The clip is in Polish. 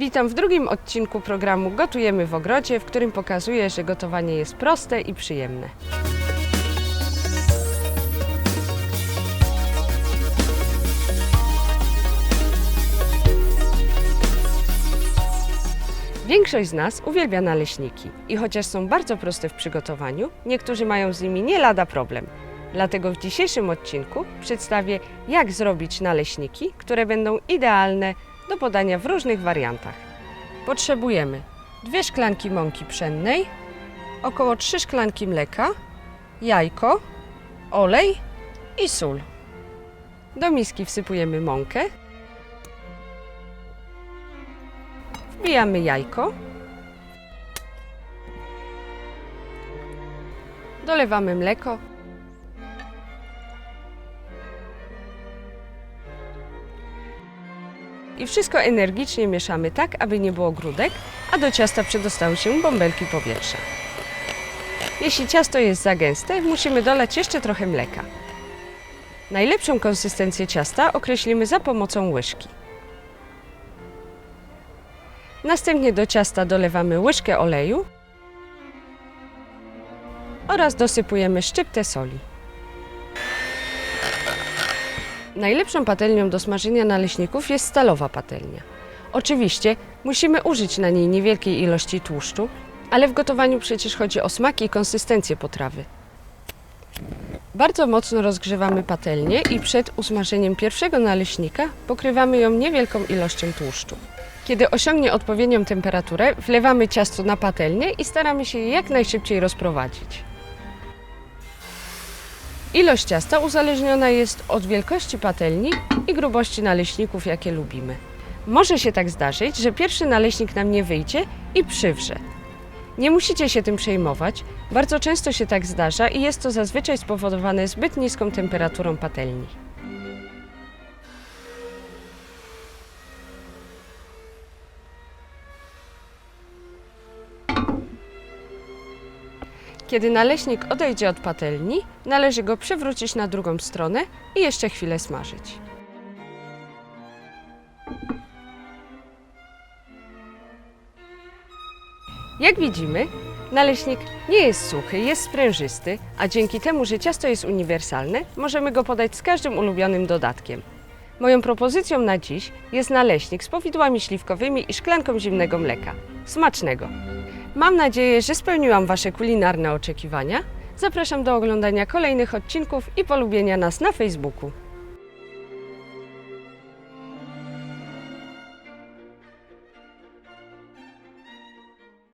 Witam w drugim odcinku programu Gotujemy w ogrodzie, w którym pokazuję, że gotowanie jest proste i przyjemne. Większość z nas uwielbia naleśniki i chociaż są bardzo proste w przygotowaniu, niektórzy mają z nimi nie lada problem. Dlatego w dzisiejszym odcinku przedstawię, jak zrobić naleśniki, które będą idealne do podania w różnych wariantach. Potrzebujemy dwie szklanki mąki pszennej, około 3 szklanki mleka, jajko, olej i sól. Do miski wsypujemy mąkę, wbijamy jajko, dolewamy mleko i wszystko energicznie mieszamy tak, aby nie było grudek, a do ciasta przedostały się bąbelki powietrza. Jeśli ciasto jest za gęste, musimy dolać jeszcze trochę mleka. Najlepszą konsystencję ciasta określimy za pomocą łyżki. Następnie do ciasta dolewamy łyżkę oleju oraz dosypujemy szczyptę soli. Najlepszą patelnią do smażenia naleśników jest stalowa patelnia. Oczywiście musimy użyć na niej niewielkiej ilości tłuszczu, ale w gotowaniu przecież chodzi o smak i konsystencję potrawy. Bardzo mocno rozgrzewamy patelnię i przed usmażeniem pierwszego naleśnika pokrywamy ją niewielką ilością tłuszczu. Kiedy osiągnie odpowiednią temperaturę, wlewamy ciasto na patelnię i staramy się je jak najszybciej rozprowadzić. Ilość ciasta uzależniona jest od wielkości patelni i grubości naleśników, jakie lubimy. Może się tak zdarzyć, że pierwszy naleśnik nam nie wyjdzie i przywrze. Nie musicie się tym przejmować, bardzo często się tak zdarza i jest to zazwyczaj spowodowane zbyt niską temperaturą patelni. Kiedy naleśnik odejdzie od patelni, należy go przewrócić na drugą stronę i jeszcze chwilę smażyć. Jak widzimy, naleśnik nie jest suchy, jest sprężysty, a dzięki temu, że ciasto jest uniwersalne, możemy go podać z każdym ulubionym dodatkiem. Moją propozycją na dziś jest naleśnik z powidłami śliwkowymi i szklanką zimnego mleka. Smacznego! Mam nadzieję, że spełniłam Wasze kulinarne oczekiwania. Zapraszam do oglądania kolejnych odcinków i polubienia nas na Facebooku.